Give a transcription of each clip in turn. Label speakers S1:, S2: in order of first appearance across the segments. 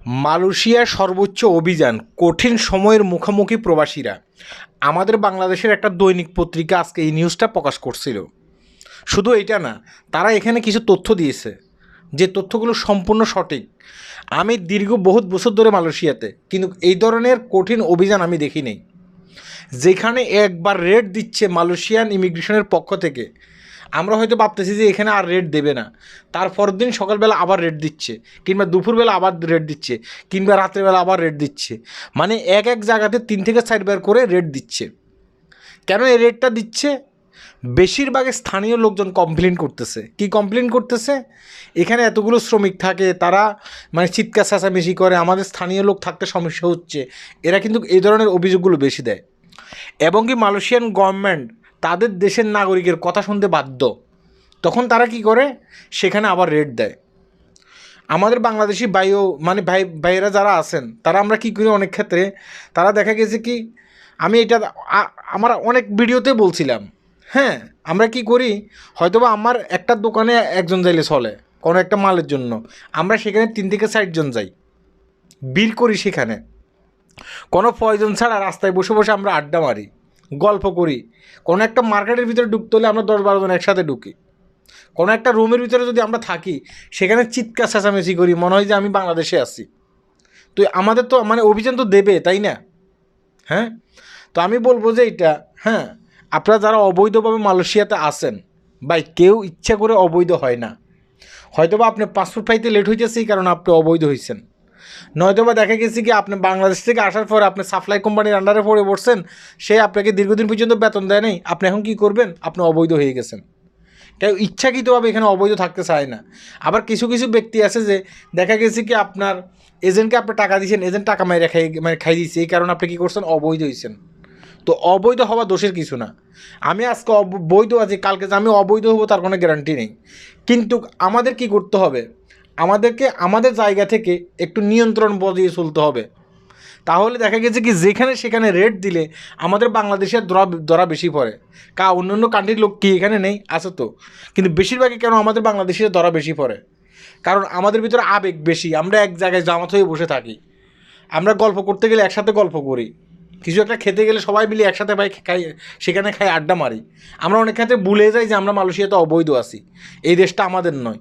S1: মালয়েশিয়ার সর্বোচ্চ অভিযান, কঠিন সময়ের মুখোমুখি প্রবাসীরা। আমাদের বাংলাদেশের একটা দৈনিক পত্রিকা আজকে এই নিউজটা প্রকাশ করছিল। শুধু এটা না, তারা এখানে কিছু তথ্য দিয়েছে। যে তথ্যগুলো সম্পূর্ণ সঠিক। আমি দীর্ঘ বহুত বছর ধরে মালয়েশিয়াতে, কিন্তু এই ধরনের কঠিন অভিযান আমি দেখি নেই যেখানে একবার রেট দিচ্ছে মালয়েশিয়ান ইমিগ্রেশনের পক্ষ থেকে আমরা হয়তো ভাবতেছি যে এখানে আর রেট দেবে না। তারপর দিন সকালবেলা আবার রেট দিচ্ছে, কিংবা দুপুরবেলা আবার রেট দিচ্ছে, কিংবা রাত্রেবেলা আবার রেট দিচ্ছে। মানে এক এক জায়গাতে তিন থেকে চারবার করে রেট দিচ্ছে। কেন এই রেটটা দিচ্ছে? বেশিরভাগ স্থানীয় লোকজন কমপ্লেন করতেছে। কি কমপ্লেন করতেছে? এখানে এতগুলো শ্রমিক থাকে, তারা মানে চিৎকার চেঁচামেচি করে, আমাদের স্থানীয় লোক থাকতে সমস্যা হচ্ছে। এরা কিন্তু এই ধরনের অভিযোগগুলো বেশি দেয়। এবং কি মালয়েশিয়ান গভর্নমেন্ট তাদের দেশের নাগরিকের কথা শুনতে বাধ্য। তখন তারা কি করে? সেখানে আবার রেট দেয়। আমাদের বাংলাদেশি ভাইও মানে ভাই, ভাইয়েরা যারা আছেন, তারা আমরা কি করি অনেক ক্ষেত্রে? তারা দেখা গেছে কি, আমি এটা আমার অনেক ভিডিওতে বলছিলাম। হ্যাঁ আমরা কি করি? হয়তোবা আমার একটা দোকানে একজন যাইলে চলে, কোনো একটা মালের জন্য। আমরা সেখানে তিন থেকে চারজন যাই। বীর করি সেখানে। কোনো প্রয়োজন ছাড়া রাস্তায় বসে বসে আমরা আড্ডা মারি। গল্প করি। কোনো একটা মার্কেটের ভিতরে ঢুকতে হলে আমরা দশ বারো জন একসাথে ঢুকি। কোনো একটা রুমের ভিতরে যদি আমরা থাকি, সেখানে চিৎকার চেঁচামেচি করি, মনে হয় যে আমি বাংলাদেশে আছি। তো আমাদের তো মানে অভিযান তো দেবে, তাই না? হ্যাঁ? তো আমি বলব যে এটা হ্যাঁ আপনারা যারা অবৈধভাবে মালয়েশিয়াতে আসেন বা কেউ ইচ্ছা করে অবৈধ হয় না। হয়তোবা আপনি পাসপোর্ট পাইতে লেট হইতেছে, এই কারণে আপনি অবৈধ হয়েছেন নয়তোবা দেখা গেছে কি আপনি বাংলাদেশ থেকে আসার পর আপনি সাপ্লাই কোম্পানির আন্ডারে পড়ে পড়ছেন, সে আপনাকে দীর্ঘদিন পর্যন্ত বেতন দেয় নাই। আপনি এখন কী করবেন? আপনি অবৈধ হয়ে গেছেন। কেউ ইচ্ছাকৃতভাবে এখানে অবৈধ থাকতে চায় না। আবার কিছু কিছু ব্যক্তি আছে যে দেখা গেছে কি আপনার এজেন্টকে আপনি টাকা দিয়েছেন, এজেন্ট টাকা মেরে খাই মানে খাই দিয়েছে। এই কারণে আপনি কী করছেন? অবৈধ হয়েছেন। তো অবৈধ হওয়া দোষের কিছু না। আমি আজকে বৈধ আছি, কালকে আমি অবৈধ হব তার কোনো গ্যারান্টি নেই। কিন্তু আমাদের কি করতে হবে? আমাদেরকে, আমাদের জায়গা থেকে একটু নিয়ন্ত্রণ বজিয়ে চলতে হবে। তাহলে দেখা গেছে কি, যেখানে সেখানে রেট দিলে আমাদের বাংলাদেশের দরা দরা বেশি পড়ে। কা অন্যান্য কান্ট্রির লোক কি এখানে নেই? আছে তো। কিন্তু বেশিরভাগই কেন আমাদের বাংলাদেশের দরা বেশি পড়ে? কারণ আমাদের ভিতরে আবেগ বেশি। আমরা এক জায়গায় জামাত হয়ে বসে থাকি। আমরা গল্প করতে গেলে একসাথে গল্প করি। কিছু একটা খেতে গেলে সবাই মিলে একসাথে ভাই খাই, সেখানে খাই আড্ডা মারি। আমরা অনেক ক্ষেত্রে ভুলে যাই যে আমরা মালয়েশিয়াতে অবৈধ আছি। এই দেশটা আমাদের নয়।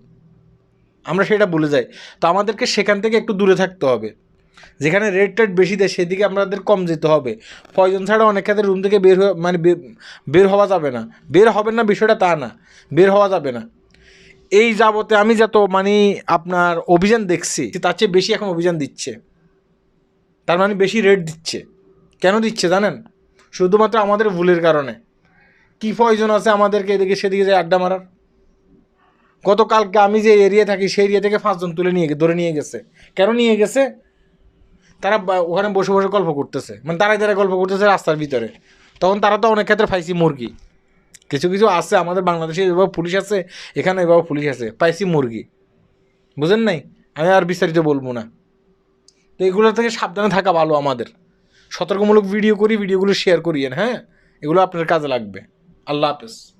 S1: আমরা সেটা ভুলে যাই। তো আমাদেরকে সেখান থেকে একটু দূরে থাকতে হবে। যেখানে রেট টেট বেশি দেয়, সেদিকে আমাদের কম যেতে হবে। প্রয়োজন ছাড়া অনেক ক্ষেত্রে রুম থেকে বের হয়ে মানে বের হওয়া যাবে না। বের হবে না বিষয়টা তা না। বের হওয়া যাবে না। এই যাবতে আমি যত মানে আপনার অভিযান দেখছি, তার চেয়ে বেশি এখন অভিযান দিচ্ছে। তার মানে বেশি রেট দিচ্ছে। কেন দিচ্ছে জানেন? শুধুমাত্র আমাদের ভুলের কারণে। কী প্রয়োজন আছে আমাদেরকে এদিকে সেদিকে যে আড্ডা মারার? গতকালকে আমি যে এরিয়া থাকি, সেই এরিয়া থেকে পাঁচজন তুলে নিয়ে ধরে নিয়ে গেছে। কেন নিয়ে গেছে? তারা ওখানে বসে বসে গল্প করতেছে। মানে তারাই তারা গল্প করতেছে রাস্তার ভিতরে। তখন তারা তো অনেক ক্ষেত্রে পাইছি মুরগি। কিছু কিছু আছে, আমাদের বাংলাদেশে এভাবে পুলিশ আছে, এখানে এভাবে পুলিশ আছে। পাইছি মুরগি। বুঝেন নাই? আমি আর বিস্তারিত বলব না। তো এগুলো থেকে সাবধানে থাকা ভালো আমাদের। সতর্কমূলক ভিডিও করি, ভিডিওগুলো শেয়ার করিয়েন হ্যাঁ? এগুলো আপনার কাজে লাগবে। আল্লাহ হাফেজ।